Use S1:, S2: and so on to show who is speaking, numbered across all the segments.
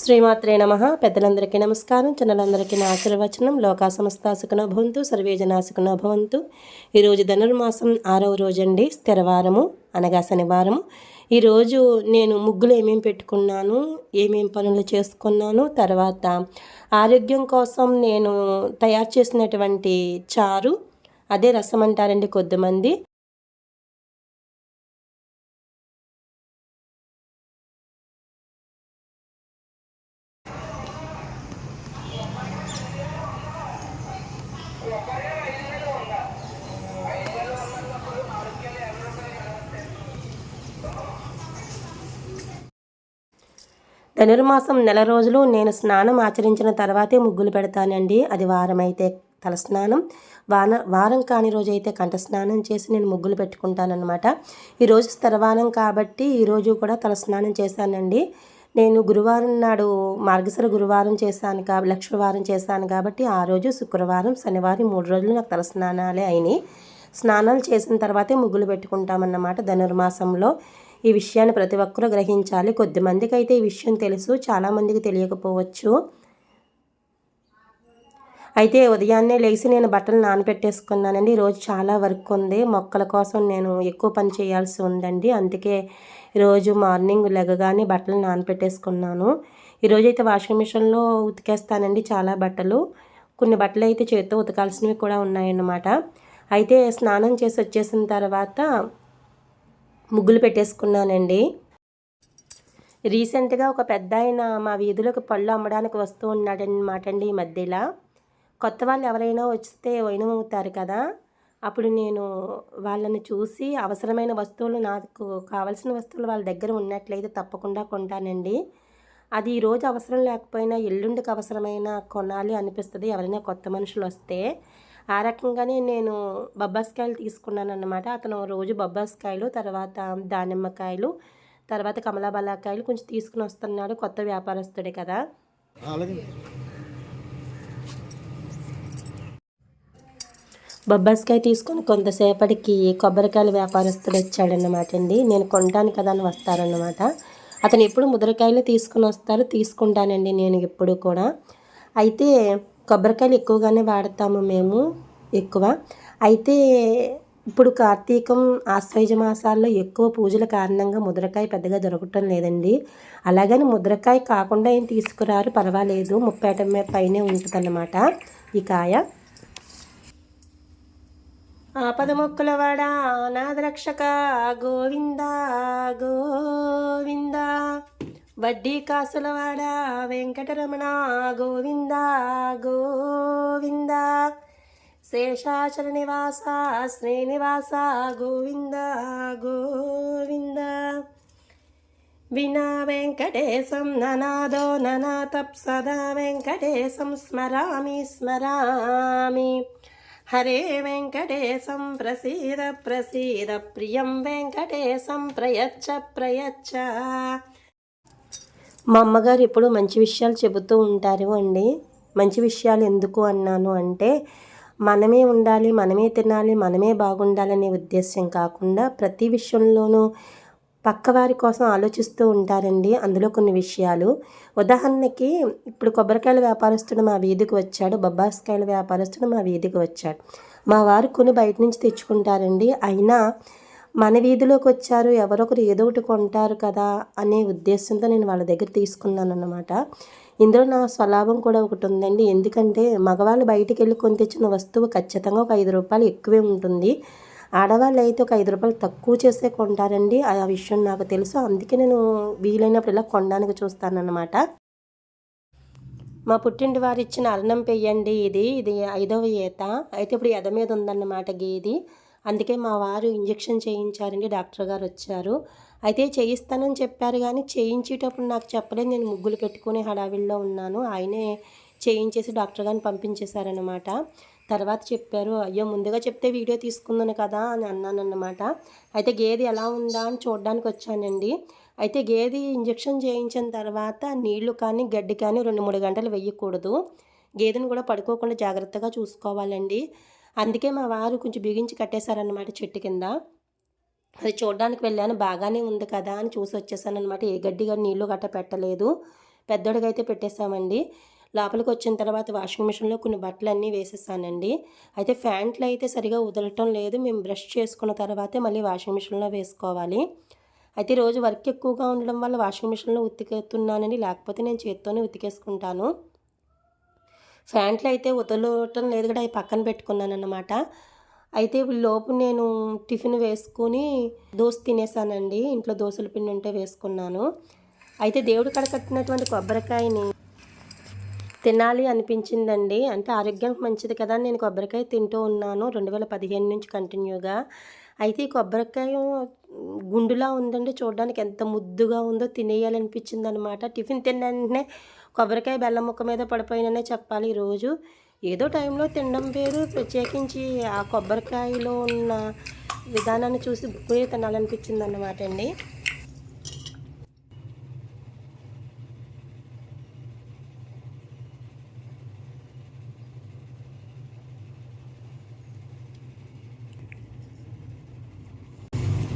S1: శ్రీమాత్రే నమ. పెద్దలందరికీ నమస్కారం. చిన్నలందరికీ నా ఆశీర్వచనం. లోకా సమస్త భవంతు. సర్వే జనా భవంతు. ఈరోజు ధనుర్మాసం ఆరవ రోజండి. స్థిరవారము అనగా శనివారము. ఈరోజు నేను ముగ్గులు ఏమేమి పెట్టుకున్నాను ఏమేమి పనులు చేసుకున్నాను తర్వాత ఆరోగ్యం కోసం నేను తయారు చేసినటువంటి చారు అదే రసం అంటారండి కొద్దిమంది. ధనుర్మాసం నెల రోజులు నేను స్నానం ఆచరించిన తర్వాతే ముగ్గులు పెడతానండి. అది వారం అయితే తలస్నానం. వాన వారం కాని రోజు అయితే కంఠస్నానం చేసి నేను ముగ్గులు పెట్టుకుంటానన్నమాట. ఈరోజు స్థిరవారం కాబట్టి ఈరోజు కూడా తలస్నానం చేశానండి. నేను గురువారం నాడు మార్గశర గురువారం చేశాను కా లక్ష్మీవారం చేశాను కాబట్టి ఆ రోజు శుక్రవారం శనివారం మూడు రోజులు నాకు తలస్నానాలే అయినాయి. స్నానాలు చేసిన తర్వాతే ముగ్గులు పెట్టుకుంటామన్నమాట ధనుర్మాసంలో. ఈ విషయాన్ని ప్రతి ఒక్కరూ గ్రహించాలి. కొద్దిమందికి అయితే ఈ విషయం తెలుసు చాలామందికి తెలియకపోవచ్చు. అయితే ఉదయాన్నే లేచి నేను బట్టలు నానబెట్టేసుకున్నానండి. ఈరోజు చాలా వర్క్ ఉంది. మొక్కల కోసం నేను ఎక్కువ పని చేయాల్సి ఉందండి. అందుకే రోజు మార్నింగ్ లెగగానే బట్టలు నానబెట్టేసుకున్నాను. ఈరోజు అయితే వాషింగ్ మిషన్లో ఉతికేస్తానండి చాలా బట్టలు. కొన్ని బట్టలు అయితే చేతితో ఉతకాల్సినవి కూడా ఉన్నాయన్నమాట. అయితే స్నానం చేసి వచ్చేసిన తర్వాత ముగ్గులు పెట్టేసుకున్నానండి. రీసెంట్గా ఒక పెద్ద ఆయన మా వీధిలోకి పళ్ళు అమ్మడానికి వస్తూ ఉన్నాడనమాట అండి ఈ మధ్యలో. కొత్త వాళ్ళు ఎవరైనా వస్తే వైనమవుతారు కదా. అప్పుడు నేను వాళ్ళని చూసి అవసరమైన వస్తువులు నాకు కావలసిన వస్తువులు వాళ్ళ దగ్గర ఉన్నట్లయితే తప్పకుండా కొంటానండి. అది ఈరోజు అవసరం లేకపోయినా ఎల్లుండికి అవసరమైన కొనాలి అనిపిస్తుంది. ఎవరైనా కొత్త మనుషులు వస్తే ఆ రకంగానే నేను బొబ్బాస్కాయలు తీసుకున్నాను అనమాట అతను రోజు బొబ్బాస్కాయలు తర్వాత దానిమ్మకాయలు తర్వాత కమలాబలాకాయలు కొంచెం తీసుకుని వస్తున్నాడు కొత్త వ్యాపారస్తుడే కదా. బొబ్బాస్కాయ తీసుకొని కొంతసేపటికి కొబ్బరికాయల వ్యాపారస్తుడు వచ్చాడన్నమాట అండి. నేను కొంటాను కదా అని వస్తారన్నమాట. అతను ఎప్పుడు ముద్రకాయలు తీసుకుని వస్తారు తీసుకుంటానండి నేను ఎప్పుడు కూడా. అయితే కొబ్బరికాయలు ఎక్కువగానే వాడతాము మేము ఎక్కువ. అయితే ఇప్పుడు కార్తీకం ఆశ్వయుజ మాసాల్లో ఎక్కువ పూజల కారణంగా ముద్రకాయ పెద్దగా దొరకటం లేదండి. అలాగని ముద్రకాయ కాకుండా ఏం తీసుకురారు పర్వాలేదు ముప్పై పైనే ఉంటుందన్నమాట ఈ కాయ. ఆపద మొక్కల వాడ నాదరక్షక గోవిందా గోవిందా. వడ్డీ కాసులవాడ వెంకటరమణ గోవింద గోవింద. శేషాచల నివాస శ్రీనివాస గోవింద గోవింద. వినా వెంకటేశం ననాదో ననాతప్ సదా వెంకటేశం స్మరామి స్మరామి. హరే వెంకటేశం ప్రసీద ప్రసీద ప్రియం వెంకటేశం ప్రయచ్చ ప్రయచ్చ. మా అమ్మగారు ఎప్పుడు మంచి విషయాలు చెబుతూ ఉంటారు అండి. మంచి విషయాలు ఎందుకు అన్నాను అంటే మనమే ఉండాలి మనమే తినాలి మనమే బాగుండాలనే ఉద్దేశం కాకుండా ప్రతి విషయంలోనూ పక్కవారి కోసం ఆలోచిస్తూ ఉంటారండి అందులో కొన్ని విషయాలు. ఉదాహరణకి ఇప్పుడు కొబ్బరికాయల వ్యాపారస్తుడు మా వీధికి వచ్చాడు బొబ్బాస్కాయల వ్యాపారస్తుడు మా వీధికి వచ్చాడు. మా వారు కొని బయట నుంచి తెచ్చుకుంటారండి. అయినా మన వీధిలోకి వచ్చారు ఎవరొకరు ఏదో ఒకటి కొంటారు కదా అనే ఉద్దేశంతో నేను వాళ్ళ దగ్గర తీసుకున్నాను అన్నమాట. ఇందులో నా స్వలాభం కూడా ఒకటి ఉందండి. ఎందుకంటే మగవాళ్ళు బయటికి వెళ్ళి కొని తెచ్చిన వస్తువు ఖచ్చితంగా ఒక ఐదు రూపాయలు ఎక్కువే ఉంటుంది. ఆడవాళ్ళు అయితే ఒక ఐదు రూపాయలు తక్కువ చేసే కొంటారండి. ఆ విషయం నాకు తెలుసు. అందుకే నేను వీలైనప్పుడు ఇలా కొనడానికి చూస్తానన్నమాట. మా పుట్టింటి వారు ఇచ్చిన అన్నం పెయ్యండి ఇది. ఇది ఐదవ ఈత. అయితే ఇప్పుడు ఎద మీద ఉందన్నమాట గేది. అందుకే మా వారు ఇంజెక్షన్ చేయించారండి డాక్టర్ గారు వచ్చారు. అయితే చేయిస్తానని చెప్పారు కానీ చేయించేటప్పుడు నాకు చెప్పలేదు. నేను ముగ్గులు పెట్టుకునే హడావిల్లో ఉన్నాను. ఆయనే చేయించేసి డాక్టర్ గారిని పంపించేశారనమాట తర్వాత చెప్పారు అయ్యో ముందుగా చెప్తే వీడియో తీసుకుందాను కదా అని అన్నానన్నమాట. అయితే గేదె ఎలా ఉందా అని చూడడానికి వచ్చానండి. అయితే గేదె ఇంజెక్షన్ చేయించిన తర్వాత నీళ్ళు కానీ గడ్డి కానీ రెండు మూడు గంటలు వేయకూడదు. గేదెను కూడా పడుకోకుండా జాగ్రత్తగా చూసుకోవాలండి. అందుకే మా వారు కొంచెం బిగించి కట్టేశారనమాట చెట్టు కింద. అది చూడడానికి వెళ్ళాను బాగానే ఉంది కదా అని చూసి వచ్చేసాను అనమాట ఏ గడ్డి కానీ నీళ్ళు గట్ట పెట్టలేదు. పెద్దోడికైతే పెట్టేశామండి. లోపలికి వచ్చిన తర్వాత వాషింగ్ మిషన్లో కొన్ని బట్టలు అన్నీ వేసేసానండి. అయితే ఫ్యాంట్లు అయితే సరిగా వదలటం లేదు. మేము బ్రష్ చేసుకున్న తర్వాతే మళ్ళీ వాషింగ్ మిషన్లో వేసుకోవాలి. అయితే రోజు వర్క్ ఎక్కువగా ఉండడం వల్ల వాషింగ్ మిషన్లో ఉతికేస్తున్నానండి. లేకపోతే నేను చేత్తోనే ఉతికేసుకుంటాను. ఫ్యాంట్లు అయితే వదలటం లేదు కూడా అవి పక్కన పెట్టుకున్నాను అన్నమాట అయితే లోపు నేను టిఫిన్ వేసుకొని దోశ తినేసానండి. ఇంట్లో దోశల పిండి ఉంటే వేసుకున్నాను. అయితే దేవుడు కడకట్టినటువంటి కొబ్బరికాయని తినాలి అనిపించిందండి. అంటే ఆరోగ్యానికి మంచిది కదా నేను కొబ్బరికాయ తింటూ ఉన్నాను. రెండు వేల పదిహేను నుంచి కంటిన్యూగా అయితే ఈ కొబ్బరికాయ గుండులా ఉందండి. చూడడానికి ఎంత ముద్దుగా ఉందో తినేయాలనిపించింది అనమాట టిఫిన్ తిన్న వెంటనే కొబ్బరికాయ బెల్లం ముక్క మీద పడిపోయిననే చెప్పాలి ఈరోజు. ఏదో టైంలో తినడం వేరు. ప్రత్యేకించి ఆ కొబ్బరికాయలో ఉన్న విధానాన్ని చూసి ఇప్పుడే తినాలనిపించింది అన్నమాట అండి.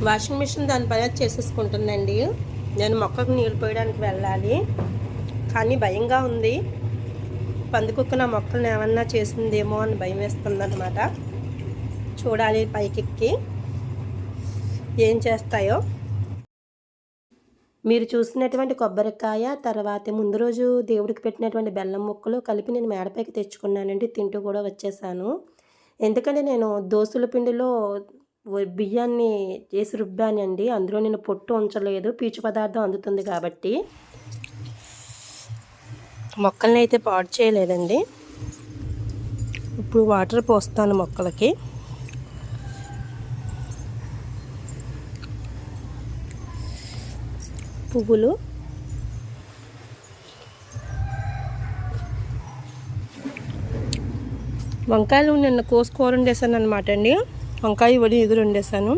S1: వాషింగ్ మిషన్ దాని పని చేసేసుకుంటుందండి. నేను మొక్కకు నీళ్ళు పోయడానికి వెళ్ళాలి. కానీ భయంగా ఉంది. పందుకుక్క నా మొక్కలను ఏమన్నా చేసిందేమో అని భయం వేస్తుందన్నమాట. చూడాలి పైకెక్కి. ఏం చేస్తాయో. మీరు చూసినటువంటి కొబ్బరికాయ తర్వాత ముందు రోజు దేవుడికి పెట్టినటువంటి బెల్లం ముక్కలు కలిపి నేను మేడపైకి తెచ్చుకున్నానండి. తింటూ కూడా వచ్చేసాను. ఎందుకంటే నేను దోసుల పిండిలో బియ్యాన్ని చేసి రుబ్బానండి. అందులో నేను పొట్టు ఉంచలేదు. పీచు పదార్థం అందుతుంది కాబట్టి. మొక్కల్ని అయితే పాడు చేయలేదండి. ఇప్పుడు వాటర్ పోస్తాను మొక్కలకి. పువ్వులు. వంకాయలు నిన్న కోసుకోర వండేసాను అనమాట అండి. వంకాయ వడి ఎదురు వండేసాను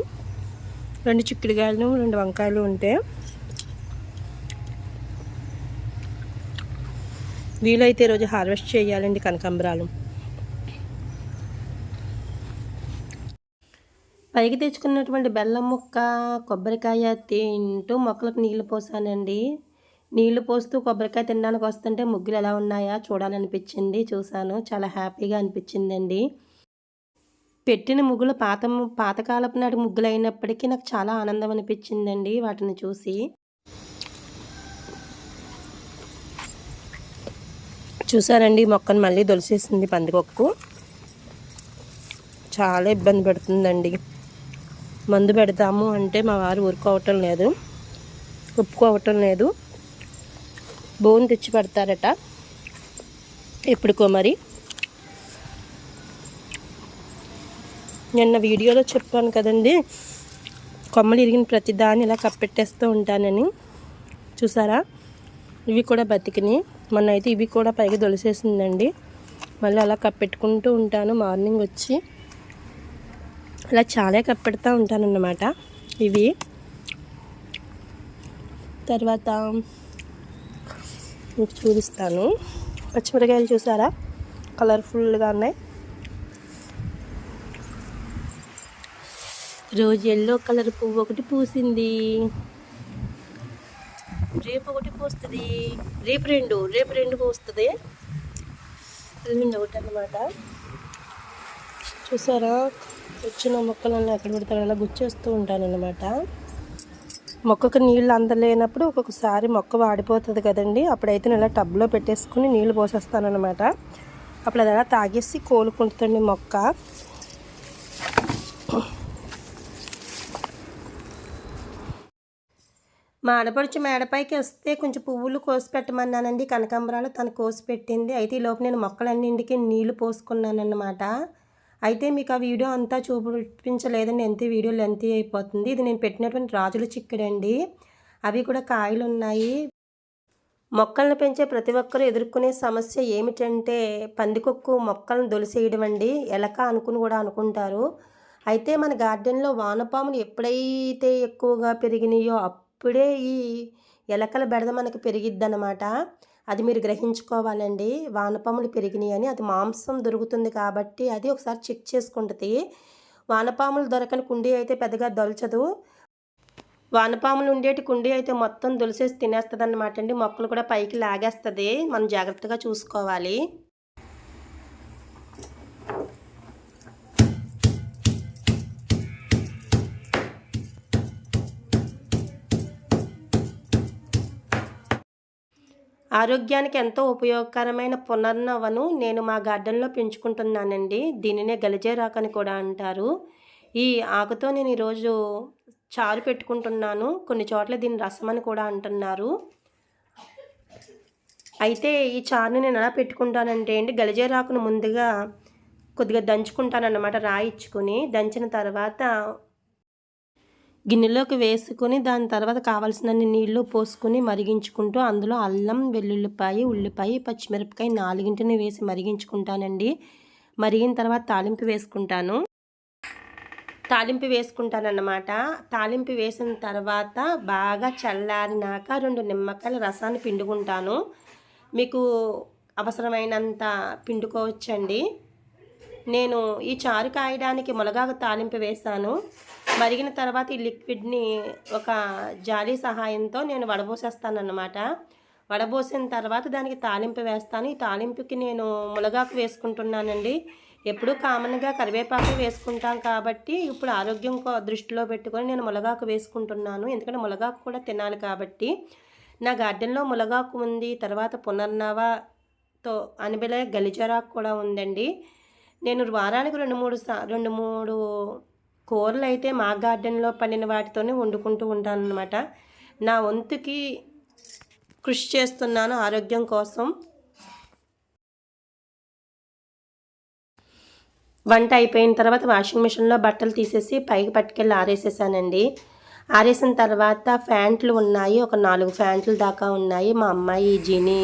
S1: రెండు చిక్కుడుకాయలు రెండు వంకాయలు ఉంటే. వీలైతే ఈరోజు హార్వెస్ట్ చేయాలండి కనకాంబరాలు. పైకి తెచ్చుకున్నటువంటి బెల్లం ముక్క కొబ్బరికాయ తింటూ మొక్కలకు నీళ్ళు పోసానండి. నీళ్ళు పోస్తూ కొబ్బరికాయ తినడానికి వస్తుంటే ముగ్గులు ఎలా ఉన్నాయా చూడాలనిపించింది చూశాను. చాలా హ్యాపీగా అనిపించిందండి. పెట్టిన ముగ్గులు పాత పాతకాలపు నాటి ముగ్గులు అయినప్పటికీ నాకు చాలా ఆనందం అనిపించిందండి వాటిని చూసి. చూసారండి మొక్కను మళ్ళీ దొలిసేసింది పందికొక్కు. చాలా ఇబ్బంది పెడుతుందండి. మందు పెడతాము అంటే మా వారు ఊరుకోవటం లేదు. ఒప్పుకోవటం లేదు. బోన్ తెచ్చి పెడతారట. ఎప్పుడుకో మరి నిన్న వీడియోలో చెప్పాను కదండి. కొమ్మలు ఇరిగిన ప్రతి దాన్ని ఇలా కప్పెట్టేస్తూ ఉంటానని. చూసారా? ఇవి కూడా బతికినాయి మొన్న అయితే ఇవి కూడా పైకి దొలిసేసిందండి. మళ్ళీ అలా కప్పెట్టుకుంటూ ఉంటాను. మార్నింగ్ వచ్చి అలా చాలా కప్పెడతా ఉంటానన్నమాట ఇవి. తర్వాత మీకు చూపిస్తాను. పచ్చిమిరకాయలు చూసారా? కలర్ఫుల్గా ఉన్నాయి. రోజు ఎల్లో కలర్ పువ్వు ఒకటి పూసింది. రేపు ఒకటి పూస్తుంది. రేపు రెండు రేపు రెండు పూస్తుంది. ఒకటి అనమాట చూసారా? వచ్చిన మొక్కలను ఎక్కడ పెడతాను అలా గుచ్చేస్తూ ఉంటానన్నమాట మొక్కకు నీళ్ళు అందలేనప్పుడు ఒక్కొక్కసారి మొక్క వాడిపోతుంది కదండి. అప్పుడైతే నేను ఇలా టబ్లో పెట్టేసుకుని నీళ్ళు పోసేస్తానమాట అప్పుడు అది అలా తాగేసి కోలుకుంటుందండి మొక్క. మా ఆడపడుచు మేడపైకి వస్తే కొంచెం పువ్వులు కోసి పెట్టమన్నానండి. కనకాంబరాలు తను కోసి పెట్టింది. అయితే ఈ లోపు నేను మొక్కలన్నింటికి నీళ్ళు పోసుకున్నానన్నమాట. అయితే మీకు ఆ వీడియో అంతా చూపించలేదండి. ఎంత వీడియో లెంత్ అయిపోతుంది. ఇది నేను పెట్టినటువంటి రాజుల చిక్కుడండి. అవి కూడా కాయలు ఉన్నాయి మొక్కలను పెంచే ప్రతి ఒక్కరూ ఎదుర్కొనే సమస్య ఏమిటంటే పందికొక్కు మొక్కలను దొలిసేయడం అండి ఎలక అనుకుని కూడా అనుకుంటారు. అయితే మన గార్డెన్లో వానపాములు ఎప్పుడైతే ఎక్కువగా పెరిగినాయో అప్పుడే ఈ ఎలకల బెడద మనకి పెరిగిద్దనమాట అది మీరు గ్రహించుకోవాలండి. వానపాములు పెరిగినాయి అని. అది మాంసం దొరుకుతుంది కాబట్టి అది ఒకసారి చెక్ చేసుకుంటుంది. వానపాములు దొరకని కుండీ అయితే పెద్దగా దొలచదు. వానపాములు ఉండేటి కుండీ అయితే మొత్తం దులిసేసి తినేస్తుంది అనమాట అండి మొక్కలు కూడా పైకి లాగేస్తుంది. మనం జాగ్రత్తగా చూసుకోవాలి. ఆరోగ్యానికి ఎంతో ఉపయోగకరమైన పునర్నవను నేను మా గార్డెన్లో పెంచుకుంటున్నానండి. దీనినే గలిజేరాకు అని కూడా అంటారు. ఈ ఆకుతో నేను ఈరోజు చారు పెట్టుకుంటున్నాను. కొన్ని చోట్ల దీని రసం అని కూడా అంటున్నారు. అయితే ఈ చారుని నేను ఎలా పెట్టుకుంటానంటే అండి గలిజేరాకును ముందుగా కొద్దిగా దంచుకుంటానన్నమాట రాయిచ్చుకుని. దంచిన తర్వాత గిన్నెలోకి వేసుకుని దాని తర్వాత కావాల్సినన్ని నీళ్ళు పోసుకుని మరిగించుకుంటూ అందులో అల్లం వెల్లుల్లిపాయ ఉల్లిపాయ పచ్చిమిరపకాయ నాలుగింటిని వేసి మరిగించుకుంటానండి. మరిగిన తర్వాత తాలింపు వేసుకుంటాను. తాలింపు వేసుకుంటానన్నమాట. తాలింపు వేసిన తర్వాత బాగా చల్లారినాక రెండు నిమ్మకాయల రసాన్ని పిండుకుంటాను. మీకు అవసరమైనంత పిండుకోవచ్చండి. నేను ఈ చారు కాయడానికి మునగాకు తాలింపు వేశాను. మరిగిన తర్వాత ఈ లిక్విడ్ని ఒక జాలి సహాయంతో నేను వడబోసేస్తానన్నమాట. వడబోసిన తర్వాత దానికి తాలింపు వేస్తాను. ఈ తాలింపుకి నేను మునగాకు వేసుకుంటున్నానండి. ఎప్పుడూ కామన్గా కరివేపాకు వేసుకుంటాం కాబట్టి ఇప్పుడు ఆరోగ్యం దృష్టిలో పెట్టుకొని నేను మునగాకు వేసుకుంటున్నాను. ఎందుకంటే మునగాకు కూడా తినాలి కాబట్టి. నా గార్డెన్లో మునగాకు ఉంది. తర్వాత పునర్నవతో అనిబిలే గలిజరాకు కూడా ఉందండి. నేను వారానికి రెండు మూడు రెండు మూడు కూరలు అయితే మా గార్డెన్లో పండిన వాటితోనే వండుకుంటూ ఉంటాను అనమాట నా వంతుకి కృషి చేస్తున్నాను ఆరోగ్యం కోసం. వంట అయిపోయిన తర్వాత వాషింగ్ మిషన్లో బట్టలు తీసేసి పైకి పట్టుకెళ్ళి ఆరేసేసానండి. ఆరేసిన తర్వాత ఫ్యాంట్లు ఉన్నాయి. ఒక నాలుగు ఫ్యాంట్లు దాకా ఉన్నాయి. మా అమ్మాయి జీని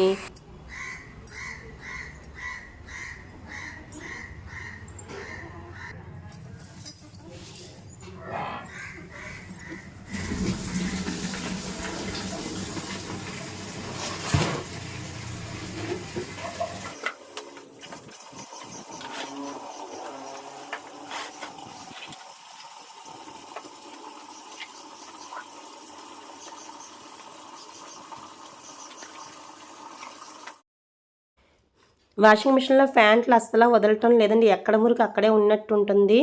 S1: వాషింగ్ మిషన్లో ఫ్యాంట్లు అస్సలు వదలటం లేదండి. ఎక్కడ మురికి అక్కడే ఉన్నట్టు ఉంటుంది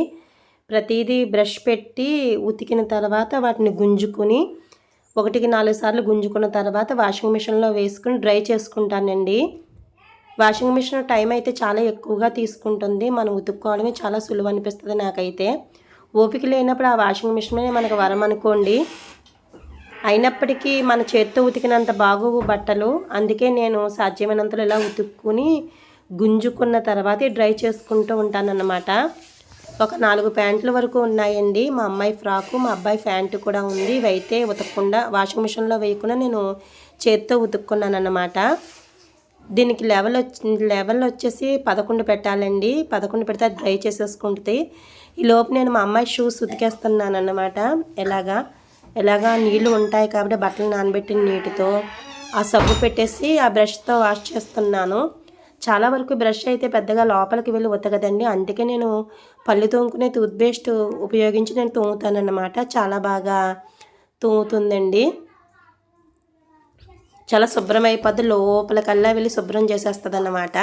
S1: ప్రతిదీ బ్రష్ పెట్టి ఉతికిన తర్వాత వాటిని గుంజుకుని ఒకటికి నాలుగు సార్లు గుంజుకున్న తర్వాత వాషింగ్ మిషన్లో వేసుకుని డ్రై చేసుకుంటానండి. వాషింగ్ మిషన్ టైం అయితే చాలా ఎక్కువగా తీసుకుంటుంది. మనం ఉతుక్కోవడమే చాలా సులువు అనిపిస్తుంది నాకైతే. ఓపిక లేనప్పుడు ఆ వాషింగ్ మిషనే మనకు వరం అనుకోండి. అయినప్పటికీ మన చేత్తో ఉతికినంత బాగోవు బట్టలు. అందుకే నేను సాధ్యమైనంతలో ఇలా ఉతుక్కుని గుంజుకున్న తర్వాతే డ్రై చేసుకుంటూ ఉంటానన్నమాట. ఒక నాలుగు ప్యాంట్ల వరకు ఉన్నాయండి. మా అమ్మాయి ఫ్రాకు మా అబ్బాయి ప్యాంటు కూడా ఉంది. ఇవైతే ఉతకకుండా వాషింగ్ మిషన్లో వేయకుండా నేను చేత్తో ఉతుక్కున్నాను దీనికి లెవెల్ వచ్చి లెవెల్ వచ్చేసి పదకొండు పెట్టాలండి. పదకొండు పెడితే డ్రై చేసేసుకుంటుంది. ఈ లోపు నేను మా అమ్మాయి షూస్ ఉతికేస్తున్నాను అన్నమాట ఎలాగా? ఎలాగా? నీళ్ళు ఉంటాయి కాబట్టి బట్టలు నానబెట్టిన నీటితో ఆ సబ్బు పెట్టేసి ఆ బ్రష్తో వాష్ చేస్తున్నాను. చాలా వరకు బ్రష్ అయితే పెద్దగా లోపలికి వెళ్ళి ఉతకదండి. అందుకే నేను పళ్ళు తోముకునే టూత్పేస్ట్ ఉపయోగించి నేను తోముతానన్నమాట. చాలా బాగా తోముతుందండి. చాలా శుభ్రం అయిపోద్ది. లోపలికల్లా వెళ్ళి శుభ్రం చేసేస్తుంది అన్నమాట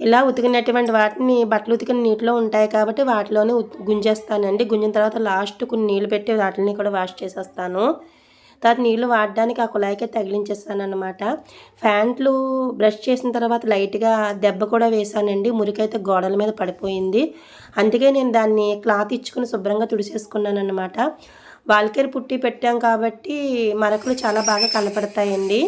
S1: ఇలా ఉతికినటువంటి వాటిని బట్టలు ఉతికిన నీటిలో ఉంటాయి కాబట్టి వాటిలోనే గుంజేస్తానండి. గుంజిన తర్వాత లాస్ట్ కొన్ని నీళ్ళు పెట్టి వాటిని కూడా వాష్ చేసేస్తాను. తర్వాత నీళ్ళు వాడడానికి ఆ కుళాయికే తగిలించేస్తాను అనమాట బ్రష్ చేసిన తర్వాత లైట్గా దెబ్బ కూడా వేసానండి మురికైతే గోడల మీద పడిపోయింది. అందుకే నేను దాన్ని క్లాత్ ఇచ్చుకుని శుభ్రంగా తుడిసేసుకున్నాను అనమాట వాల్కేర్ పుట్టి పెట్టాం కాబట్టి మరకలు చాలా బాగా కనపడతాయండి.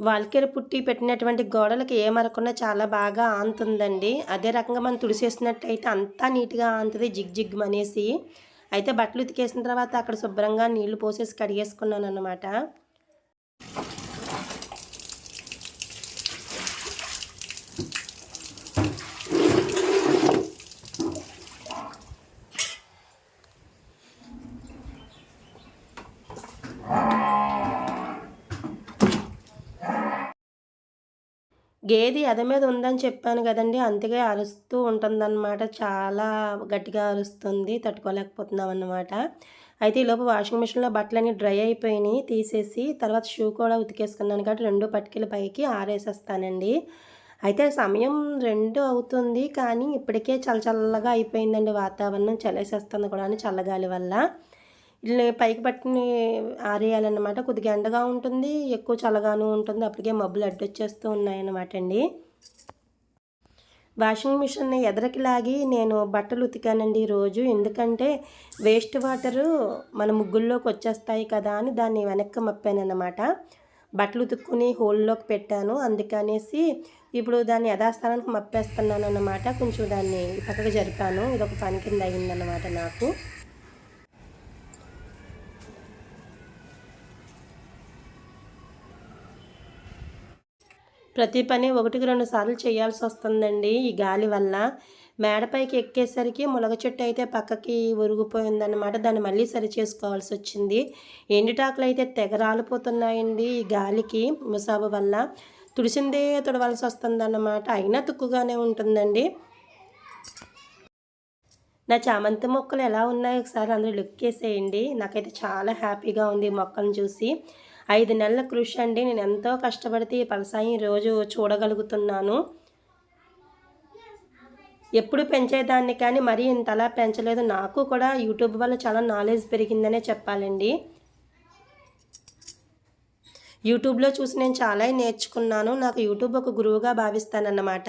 S1: వాల్కెర పుట్టి పెట్టినటువంటి గోడలకి ఏ మరకున్నా చాలా బాగా ఆంతుందండి. అదే రకంగా మనం తుడిసేసినట్టయితే అంతా నీట్గా ఆంతుంది జిగ్ జిగ్ అనేసి. అయితే బట్టలు ఉతికేసిన తర్వాత అక్కడ శుభ్రంగా నీళ్ళు పోసేసి కడిగేసుకున్నాను అనమాట గేది అద మీద ఉందని చెప్పాను కదండి. అందుకే అరుస్తూ ఉంటుందన్నమాట. చాలా గట్టిగా అరుస్తుంది. తట్టుకోలేకపోతున్నాం అన్నమాట. అయితే ఈలోపు వాషింగ్ మిషన్లో బట్టలన్నీ డ్రై అయిపోయినాయి. తీసేసి తర్వాత షూ కూడా ఉతికేసుకున్నాను కాబట్టి రెండు పట్టుకెళ్ళి పైకి ఆరేసేస్తానండి. అయితే సమయం రెండు అవుతుంది కానీ ఇప్పటికే చల్ల చల్లగా అయిపోయిందండి వాతావరణం. చలేసేస్తుంది కూడా చల్లగాలి వల్ల. వీళ్ళని పైకి పట్టిని ఆరేయాలన్నమాట. కొద్దిగా ఎండగా ఉంటుంది ఎక్కువ చల్లగాను ఉంటుంది. అప్పటికే మబ్బులు అడ్డొచ్చేస్తూ ఉన్నాయన్నమాట అండి. వాషింగ్ మిషన్ ఎదరకి లాగి నేను బట్టలు ఉతికానండి రోజు. ఎందుకంటే వేస్ట్ వాటరు మన ముగ్గుల్లోకి వచ్చేస్తాయి కదా అని దాన్ని వెనక్కి మప్పానన్నమాట. బట్టలు ఉతుక్కుని హోల్లోకి పెట్టాను. అందుకనేసి ఇప్పుడు దాన్ని యథాస్థానానికి మప్పేస్తున్నాను అన్నమాట కొంచెం దాన్ని పక్కకు జరిపాను. ఇది ఒక పని కింద అయిందన్నమాట నాకు. ప్రతి పని ఒకటికి రెండు సార్లు చేయాల్సి వస్తుందండి ఈ గాలి వల్ల. మేడపైకి ఎక్కేసరికి ములగ చెట్టు అయితే పక్కకి ఒరిగిపోయిందన్నమాట. దాన్ని మళ్ళీ సరి చేసుకోవాల్సి వచ్చింది. ఎండిటాకులు అయితే తెగ రాలిపోతున్నాయండి ఈ గాలికి ముసాబు వల్ల. తుడిసిందే తుడవలసి వస్తుందన్నమాట. అయినా తుక్కుగానే ఉంటుందండి. నా చామంతి మొక్కలు ఎలా ఉన్నాయో ఒకసారి అందరూ లుక్ వేసేయండి. నాకైతే చాలా హ్యాపీగా ఉంది మొక్కలను చూసి. ఐదు నెలల కృషి అండి. నేను ఎంతో కష్టపడితే ఈ పలసాయి రోజు చూడగలుగుతున్నాను. ఎప్పుడు పెంచేదాన్ని కానీ మరీ ఇంతలా పెంచలేదు. నాకు కూడా యూట్యూబ్ వల్ల చాలా నాలెడ్జ్ పెరిగిందనే చెప్పాలండి. యూట్యూబ్లో చూసి నేను చాలా నేర్చుకున్నాను. నాకు యూట్యూబ్ ఒక గురువుగా భావిస్తానన్నమాట.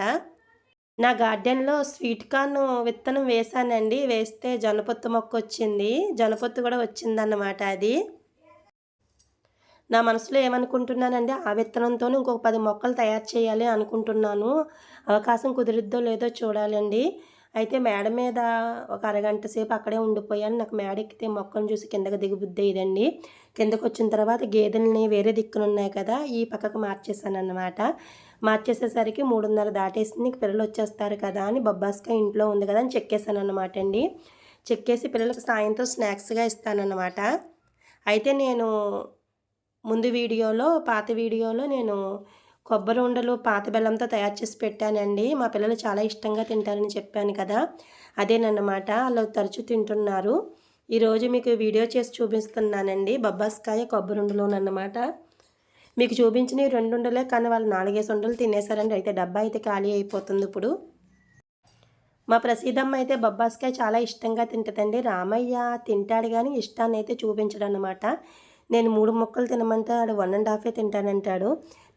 S1: నా గార్డెన్లో స్వీట్ కార్న్ విత్తనం వేశానండి. వేస్తే జనపొత్తు మొక్క వచ్చింది. జనపొత్తు కూడా వచ్చిందన్నమాట అది. నా మనసులో ఏమనుకుంటున్నానంటే ఆ విత్తనంతో ఇంకొక పది మొక్కలు తయారు చేయాలి అనుకుంటున్నాను. అవకాశం కుదిరిద్దో లేదో చూడాలండి. అయితే మేడ మీద ఒక అరగంట సేపు అక్కడే ఉండిపోయాను. నాకు మేడ ఎక్కితే మొక్కను చూసి కిందకి దిగుబుద్ది ఇదండి కిందకు వచ్చిన తర్వాత గేదెల్ని వేరే దిక్కులు ఉన్నాయి కదా ఈ పక్కకు మార్చేసాను అన్నమాట మార్చేసేసరికి మూడున్నర దాటేసింది. పిల్లలు వచ్చేస్తారు కదా అని బొబ్బాస్కాయ ఇంట్లో ఉంది కదా అని చెక్కేసాను అనమాట అండి. చెక్కేసి పిల్లలకు సాయంత్రం స్నాక్స్గా ఇస్తానన్నమాట. అయితే నేను ముందు వీడియోలో పాత వీడియోలో నేను కొబ్బరి ఉండలు పాత బెల్లంతో తయారు చేసి పెట్టానండి. మా పిల్లలు చాలా ఇష్టంగా తింటారని చెప్పాను కదా. అదేనన్నమాట. వాళ్ళు తరచూ తింటున్నారు. ఈరోజు మీకు వీడియో చేసి చూపిస్తున్నానండి. బొబ్బాస్కాయ కొబ్బరి ఉండలోనన్నమాట. మీకు చూపించిన రెండు ఉండలే కానీ వాళ్ళు నాలుగేసి ఉండలు తినేసారండి అయితే డబ్బా అయితే ఖాళీ అయిపోతుంది ఇప్పుడు. మా ప్రసిద్ధమ్మ అయితే బొబ్బాస్కాయ చాలా ఇష్టంగా తింటుందండి. రామయ్య తింటాడు కానీ ఇష్టాన్ని అయితే చూపించడం అనమాట నేను మూడు ముక్కలు తినమంటే ఆడు వన్ అండ్ హాఫే తింటానంటాడు.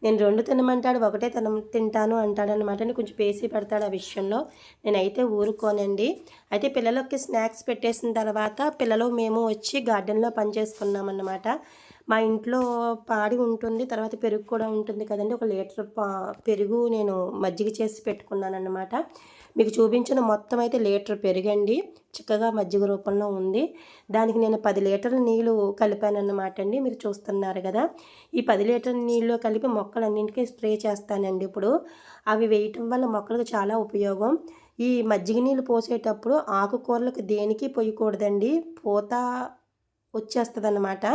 S1: నేను రెండు తినమంటాడు ఒకటే తిన తింటాను అంటాడనమాట అని కొంచెం పేసి పెడతాడు ఆ విషయంలో. నేనైతే ఊరుకోనండి. అయితే పిల్లలకి స్నాక్స్ పెట్టేసిన తర్వాత పిల్లలు మేము వచ్చి గార్డెన్లో పనిచేసుకున్నామన్నమాట మా ఇంట్లో పాడి ఉంటుంది తర్వాత పెరుగు కూడా ఉంటుంది కదండి. ఒక లీటర్ పెరుగు నేను మజ్జిగ చేసి పెట్టుకున్నాను అనమాట మీకు చూపించిన మొత్తం అయితే లీటర్ పెరిగండి. చక్కగా మజ్జిగ రూపంలో ఉంది. దానికి నేను పది లీటర్ల నీళ్ళు కలిపాను అన్నమాట అండి. మీరు చూస్తున్నారు కదా. ఈ పది లీటర్ల నీళ్ళు కలిపి మొక్కలన్నింటికీ స్ప్రే చేస్తానండి ఇప్పుడు. అవి వేయటం వల్ల మొక్కలకు చాలా ఉపయోగం. ఈ మజ్జిగ నీళ్ళు పోసేటప్పుడు ఆకుకూరలకు దేనికి పోయకూడదండి? పూత వచ్చేస్తుంది అన్నమాట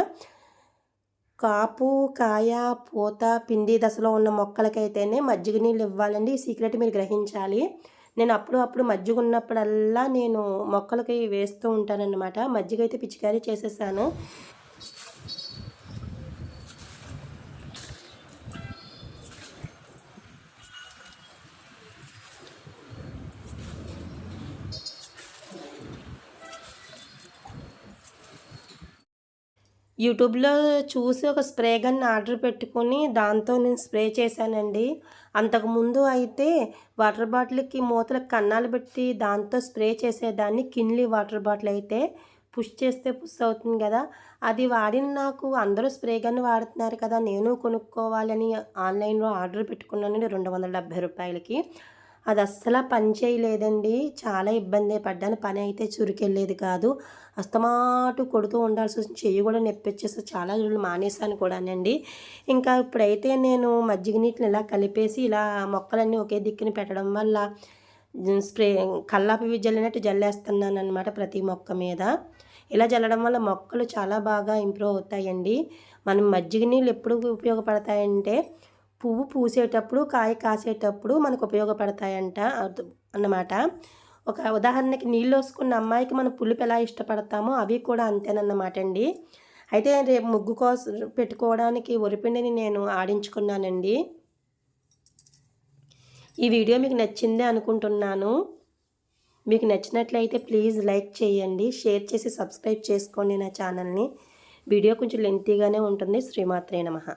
S1: కాపు కాయ పూత పిండి దశలో ఉన్న మొక్కలకైతేనే మజ్జిగ నీళ్ళు ఇవ్వాలండి. ఈ సీక్రెట్ మీరు గ్రహించాలి. నేను అప్పుడు అప్పుడు మజ్జిగ ఉన్నప్పుడల్లా నేను మొక్కలకి వేస్తూ ఉంటానన్నమాట. మజ్జిగ అయితే పిచికారీ చేసేసాను. యూట్యూబ్లో చూసి ఒక స్ప్రే గన్ ఆర్డర్ పెట్టుకొని దాంతో నేను స్ప్రే చేశానండి. అంతకుముందు అయితే వాటర్ బాటిల్కి మూతలకు కన్నాలు పెట్టి దాంతో స్ప్రే చేసేదాన్ని. కిన్లీ వాటర్ బాటిల్ అయితే పుష్ చేస్తే పుష్ అవుతుంది కదా. అది వాడిన నాకు అందరూ స్ప్రే గన్ వాడుతున్నారు కదా. నేను కొనుక్కోవాలని ఆన్లైన్లో ఆర్డర్ పెట్టుకున్నానండి రెండు వందల డెబ్భై రూపాయలకి. అది అస్సలు పని చేయలేదండి. చాలా ఇబ్బంది పడ్డాను. పని అయితే చురుకెళ్ళేది కాదు. అస్తమాటు కొడుతూ ఉండాల్సి వచ్చింది. చెయ్యి కూడా నొప్పిచ్చేసి చాలా రోజులు మానేసాను కూడానండి. ఇంకా ఇప్పుడైతే నేను మజ్జిగ నీటిని ఇలా కలిపేసి ఇలా మొక్కలన్నీ ఒకే దిక్కుని పెట్టడం వల్ల స్ప్రే కల్లాపి జల్లినట్టు జల్లేస్తున్నాను అనమాట ప్రతి మొక్క మీద. ఇలా జల్లడం వల్ల మొక్కలు చాలా బాగా ఇంప్రూవ్ అవుతాయండి. మనం మజ్జిగ నీళ్ళు ఎప్పుడు ఉపయోగపడతాయంటే పువ్వు పూసేటప్పుడు కాయ కాసేటప్పుడు మనకు ఉపయోగపడతాయంట అన్నమాట. ఒక ఉదాహరణకి నీళ్ళు వేసుకున్న అమ్మాయికి మనం పులుపు ఎలా ఇష్టపడతామో అవి కూడా అంతేనన్నమాట అండి. అయితే రేపు ముగ్గు కోసం పెట్టుకోవడానికి ఒరిపిండిని నేను ఆడించుకున్నానండి. ఈ వీడియో మీకు నచ్చిందే అనుకుంటున్నాను. మీకు నచ్చినట్లయితే ప్లీజ్ లైక్ చేయండి షేర్ చేసి సబ్స్క్రైబ్ చేసుకోండి నా ఛానల్ని. వీడియో కొంచెం లెంతీగానే ఉంటుంది. శ్రీమాత్రే నమహ